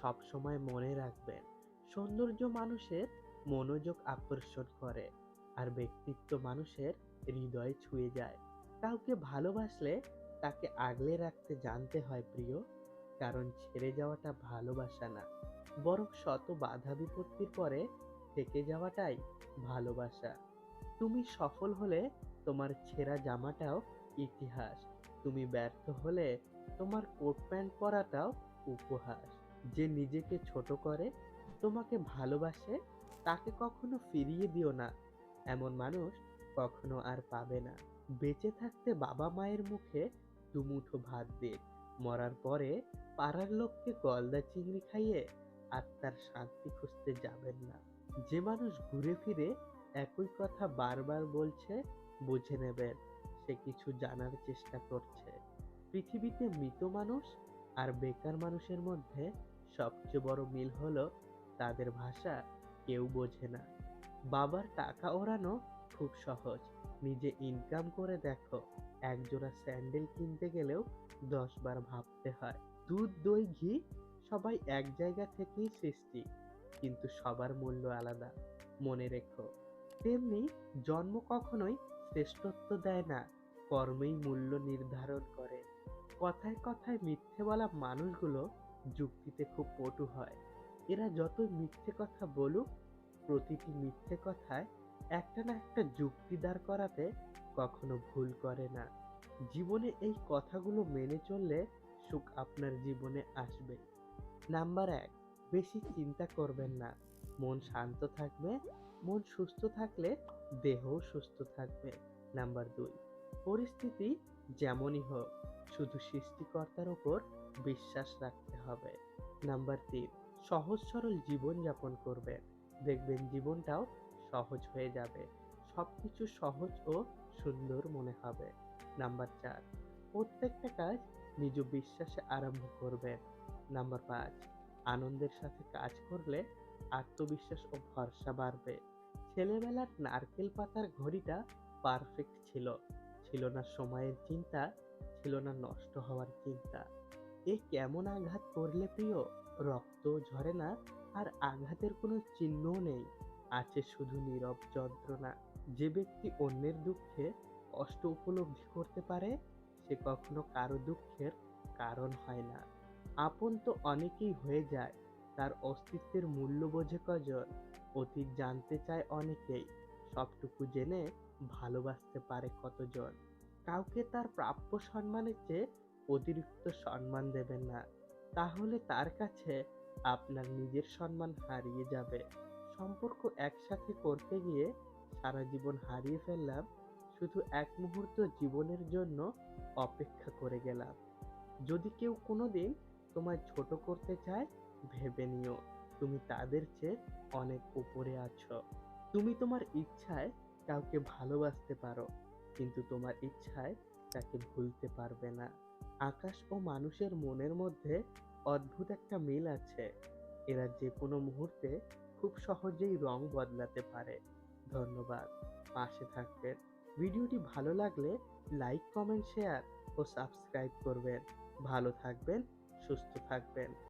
সবসময় মনে রাখবেন, সৌন্দর্য মানুষের মনোযোগ আকর্ষণ করে আর ব্যক্তিত্ব মানুষের হৃদয় ছুঁয়ে যায়। কাউকে ভালোবাসলে তাকে আগলে রাখতে জানতে হয় প্রিয়, কারণ ছেড়ে যাওয়াটা ভালোবাসা না। বরং শত বাধা বিপত্তির পরে থেকে যাওয়াটাই ভালোবাসা। তুমি সফল হলে তোমার ছেঁড়া জামাটাও ইতিহাস। তুমি ব্যর্থ হলে তোমার কোট প্যান্ট পরাটাও উপহাস। যে নিজেকে ছোট করে, তোমাকে ভালোবাসে, তাকে কখনো ফিরিয়ে দিও না। এমন মানুষ কখনো আর পাবে না। বেঁচে থাকতে বাবা মায়ের মুখে দুমুঠো ভাত দিন মরার পরে পাড়ার লোককে গলদা চিংড়ি খাইয়ে আত্মার শান্তি খুঁজতে যাবেন না। যে মানুষ ঘুরে ফিরে একই কথা বারবার বলছে, বুঝে নেবেন, সে কিছু জানার চেষ্টা করছে। পৃথিবীতে মৃত মানুষ আর বেকার মানুষের মধ্যে সবচেয়ে বড় মিল হলো তাদের ভাষা কেউ বোঝে না। বাবার টাকা ওড়ানো খুব সহজ। নিজে ইনকাম করে দেখো, একজোড়া স্যান্ডেল কিনতে গেলেও দশ বার ভাবতে হয়। দুধ, দই, ঘি সবাই এক জায়গা থেকেই সৃষ্টি, কিন্তু সবার মূল্য আলাদা। মনে রেখো, তেমনি জন্ম কখনোই শ্রেষ্ঠত্ব দেয় না, কর্মেই মূল্য নির্ধারণ করে। কথায় কথায় মিথ্যে বলা মানুষগুলো যুক্তিতে খুব পটু হয়। এরা যতই মিথ্যে কথা বলুক, প্রতিটি মিথ্যে কথায় একটা না একটা যুক্তি দাঁড় করাতে কখনো ভুল করে না। জীবনে এই কথাগুলো মেনে চললে সুখ আপনার জীবনে আসবে। নাম্বার এক, বেশি চিন্তা করবেন না। মন শান্ত থাকবে, মন সুস্থ থাকলে দেহও সুস্থ থাকবে। নাম্বার দুই, পরিস্থিতি যেমনই হোক, শুধু সৃষ্টিকর্তার ওপর বিশ্বাস রাখতে হবে। নাম্বার তিন, সহজ সরল জীবনযাপন করবেন। দেখবেন জীবনটাও সহজ হয়ে যাবে। সবকিছু সহজ ও সুন্দর মনে হবে। নাম্বার চার, প্রত্যেকটা কাজ নিজ বিশ্বাসে আরম্ভ করবেন। নাম্বার পাঁচ, আনন্দের সাথে কাজ করলে আত্মবিশ্বাস ও ভরসা বাড়বে। ছেলেবেলার নারকেল পাতার ঘড়িটা পারফেক্ট ছিল। ছিল না সময়ের চিন্তা, ছিল না নষ্ট হওয়ার চিন্তা। এ কেমন আঘাত করলে প্রিয়? রক্ত ঝরে না, আর আঘাতের কোনো চিহ্ন নেই। আছে শুধু নীরব যন্ত্রণা। যে ব্যক্তি অন্যের দুঃখে কষ্ট উপলব্ধি করতে পারে, সে কখনো কারও দুঃখের কারণ হয় না। আপন তো অনেকেই হয়ে যায়, তার অস্তিত্বের মূল্য বোঝে কজন। অতীত জানতে চায় অনেকেই। সবটুকু জেনে ভালোবাসতে পারে কতজন? কাউকে তার প্রাপ্য সম্মানের চেয়ে অতিরিক্ত সম্মান দেবেন না। তাহলে তার কাছে আপনার নিজের সম্মান হারিয়ে যাবে। সম্পর্ক একসাথে করতে গিয়ে সারা জীবন হারিয়ে ফেললাম, শুধু এক মুহূর্ত জীবনের জন্য অপেক্ষা করে গেলাম। যদি কেউ কোনোদিন তোমায় ছোট করতে চায়, ভেবে নিও। তুমি তাদের চেয়ে অনেক উপরে আছো। তুমি তোমার ইচ্ছায় কাউকে ভালোবাসতে পারো, কিন্তু তোমার ইচ্ছায় তাকে ভুলতে পারবে না। আকাশ ও মানুষের মনের মধ্যে অদ্ভুত একটা মিল আছে। এরা যে কোনো মুহূর্তে খুব সহজেই রং বদলাতে পারে। ধন্যবাদ। পাশে থাকবেন। ভিডিওটি ভালো লাগলে লাইক, কমেন্ট, শেয়ার ও সাবস্ক্রাইব করবেন। ভালো থাকবেন, সুস্থ থাকবেন।